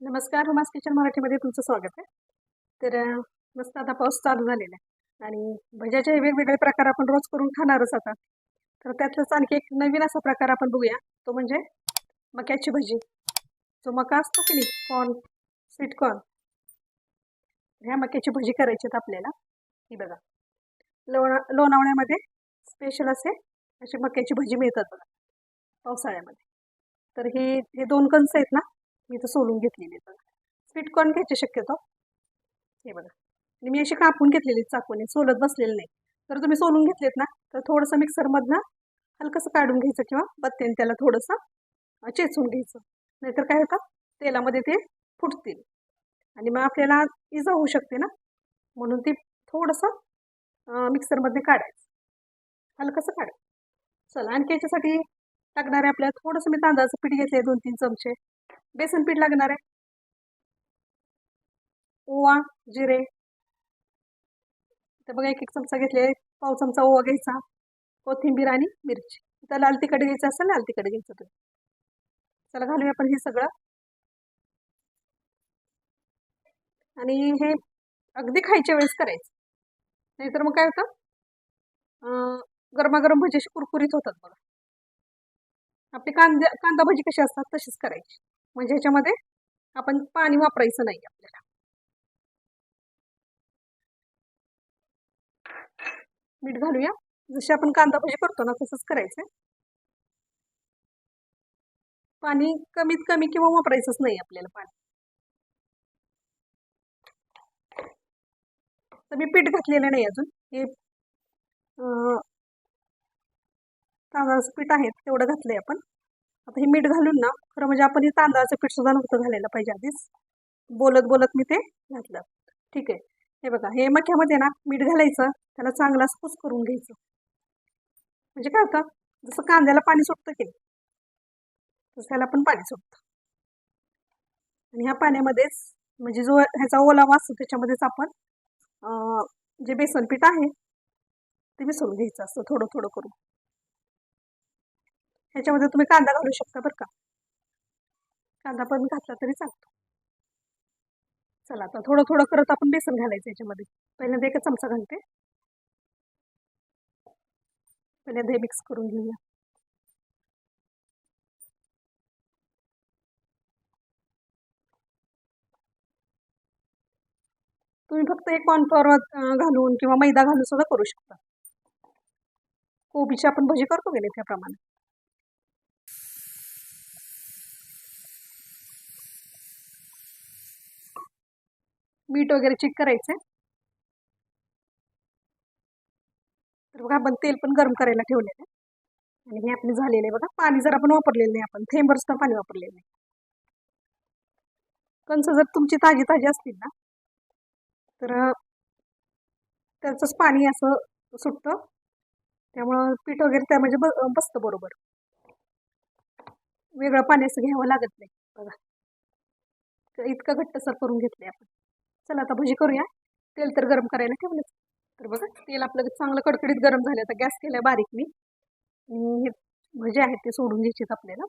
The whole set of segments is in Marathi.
नमस्कार हुमास किचन मराठीमध्ये तुमचं स्वागत आहे. तर मस्त आता पाऊस चालू झालेला आहे. आणि भज्याचे वेगवेगळे प्रकार आपण रोज करून खाणारच आता. तर त्यातलाच आणखी एक नवीन असा प्रकार आपण बघूया. तो म्हणजे मक्याची भजी. जो मका असतो की नाही? Corn sweet corn. ह्या मक्याची भजी करायची आहेत आपल्याला. ही बघा. लोणा लोणावळ्यामध्ये स्पेशल असे अशी मक्याची भजी मिळतात बघा. पावसाळ्यामध्ये. तर हे हे दोन कंस आहेत ना? मी तर सोलून घेतलेली तर बघा. स्वीट कॉर्न घ्यायचे शक्यतो. हे बघा. आणि मी अशी कापून घेतलेली चाकूने. सोलत बसलेले नाही. तर तुम्ही सोलून घेतलेत ना तर थोडंसं मिक्सरमधनं हलकंसं काढून घ्यायचं किंवा बत्त्याने त्याला थोडंसं चेचून घ्यायचं. नाहीतर काय होतं? तेलामध्ये ते फुटतील. आणि मग आपल्याला इजा होऊ शकते ना? म्हणून ते थोडंसं मिक्सरमध्ये काढायचं. हलकंसं काढायचं. चला आणखी याच्यासाठी लागणार आहे आपल्याला थोडंसं मी तांदळाचं पीठ घेतलं आहे दोन तीन चमचे. बेसन पीठ लागणार आहे. ओवा जिरे. तर बघा एक एक चमचा घेतले पाव चमचा ओवा घ्यायचा. कोथिंबीर आणि मिरची. तर लाल तिखट घ्यायचं असेल लाल तिखट घ्यायचं तुम्ही चला घालूया आपण हे सगळं. आणि हे अगदी खायच्या वेळेस करायचं. नाहीतर मग काय होतं? गरमागरम भजी अशी कुरकुरीत होतात बघा. आपली कांदा कांदा भजी कशी असतात तशीच करायची. म्हणजे ह्याच्यामध्ये आपण पाणी वापरायचं नाही आपल्याला. मीठ घालूया. जशी आपण कांदा भजी करतो ना तसंच करायचं पाणी कमीत कमी किंवा वापरायचंच नाही आपल्याला पाणी. तर मी पीठ घातलेलं नाही अजून. हे तांदळाचं पीठ आहे तेवढं घातलंय आपण. आता हे मीठ घालून ना खरं म्हणजे आपण हे तांदळाचं पीठ सुद्धा नव्हतं घालायला पाहिजे आधीच. बोलत बोलत मी ते घातलं. ठीक आहे. हे बघा हे मक्यामध्ये ना मीठ घालायचं त्याला चांगला स्पूस करून घ्यायचं. म्हणजे काय होतं जसं कांद्याला पाणी सुटतं की तसं त्याला पण पाणी सुटतं. आणि ह्या पाण्यामध्येच म्हणजे जो ह्याचा ओलावा असतो त्याच्यामध्येच आपण जे बेसन पीठ आहे ते मिसळून घ्यायचं असतं थोडं थोडं करून. ह्याच्यामध्ये तुम्ही कांदा घालू शकता बरं का. कांदा पण घातला तरी चालतो. चला आता थोडं थोडं करत आपण बेसन घालायचं याच्यामध्ये. पहिल्यांदा एक चमचा घालते. पहिल्यांदा हे मिक्स करून घेऊया. तुम्ही फक्त एक कॉर्नफ्लॉवर घालून किंवा मैदा घालून सुद्धा करू शकता. कोबीची आपण भजी करतो गेले त्याप्रमाणे. मीठ वगैरे चेक करायचं तर बघा आपण तेल पण गरम करायला ठेवलेलं आहे. आणि हे आपले झालेले आहे बघा. पाणी जर आपण वापरलेलं नाही आपण थेंबर सुद्धा पाणी वापरलेलं नाही. कंस जर तुमची ताजी ताजी असतील ना तर त्याचंच पाणी असं सुटतं. त्यामुळं पीठ वगैरे त्यामध्ये म्हणजे ब बसतं बरोबर. वेगळं पाणी असं घ्यावं लागत नाही बघा. तर इतकं घट्टसर करून घेतलंय आपण. चला आता भजी करूया. तेल तर गरम करायला ठेवलंच. तर बघा तेल आपलं चांगलं कडकडीत गरम झालं. आता गॅस केला बारीक मी. आणि हे भजे आहेत ते सोडून घ्यायचेत आपल्याला.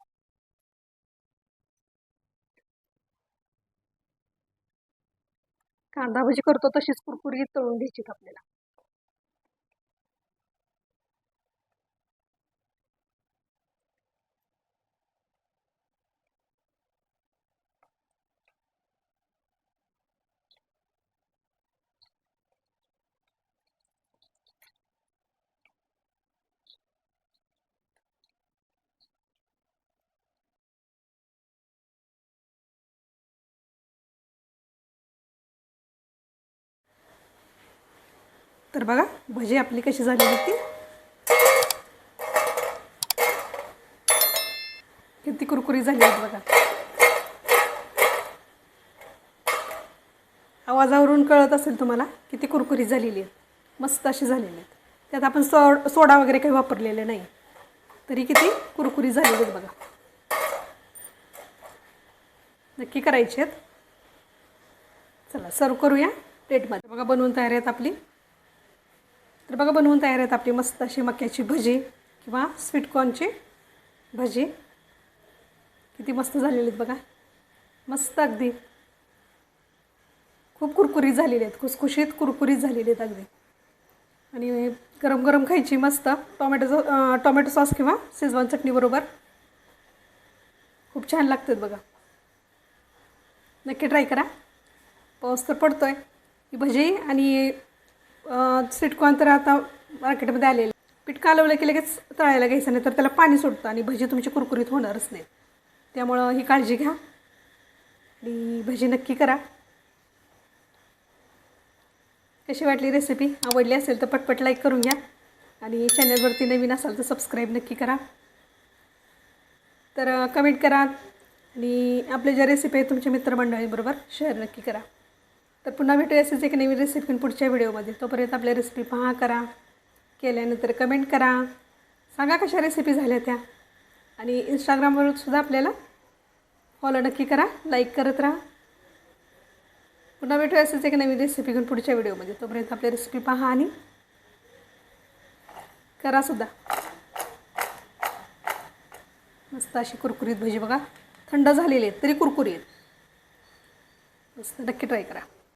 कांदा भजी करतो तशीच कुरकुरीत तळून घ्यायचीत आपल्याला. तर बघा भजी आपली कशी झालेली ती. किती कुरकुरी झाली आहेत बघा. आवाजावरून कळत असेल तुम्हाला किती कुरकुरी झालेली आहेत. मस्त अशी झालेली आहेत. त्यात आपण सो सोडा वगैरे काही वापरलेले नाही. तरी किती कुरकुरी झालेली आहेत बघा. नक्की करायची आहेत. चला सर्व करूया. प्लेटमध्ये. बघा बनवून तयार आहेत आपली. तर बघा बनवून तयार आहेत आपली मस्त अशी मक्याची भजी किंवा स्वीटकॉर्नची भजी. किती मस्त झालेली आहेत बघा. मस्त अगदी. खूप कुरकुरीत झालेली आहेत खुसखुशीत कुरकुरीत झालेली आहेत अगदी. आणि गरम गरम खायची मस्त टोमॅटो टोमॅटो सॉस किंवा शेजवान चटणीबरोबर खूप छान लागतात बघा. नक्की ट्राय करा. पाऊस तर पडतो आहे ही भजी आणि सिटकॉन तर आता मार्केटमध्ये आलेलं पीठ कालवलं की लगेच तळायला घ्यायचं नाही तर त्याला पाणी सुटतं आणि भजी तुमची कुरकुरीत होणारच नाही. त्यामुळं ही काळजी घ्या आणि भजी नक्की करा. कशी वाटली रेसिपी आवडली असेल तर पटपट लाईक करून घ्या आणि चॅनलवरती नवीन असाल तर सबस्क्राईब नक्की करा. तर कमेंट करा आणि आपल्या ज्या रेसिपी आहेत तुमच्या मित्रमंडळीबरोबर शेअर नक्की करा. तर पुन्हा भेटूया असेच एक नवीन रेसिपी पुढच्या व्हिडिओमध्ये. तोपर्यंत आपल्या रेसिपी पहा करा. केल्यानंतर कमेंट करा. सांगा कशा रेसिपी झाल्या त्या. आणि इंस्टाग्रामवर सुद्धा आपल्याला फॉलो नक्की करा लाईक करत राहा. पुन्हा भेटूया असेच एक नवीन रेसिपी घेऊन पुढच्या व्हिडिओमध्ये. तोपर्यंत आपल्या रेसिपी पहा आणि करा सुद्धा. मस्त अशी कुरकुरीत भजी बघा. थंड झालेली आहेत तरी कुरकुरी आहेत मस्त नक्की ट्राय करा.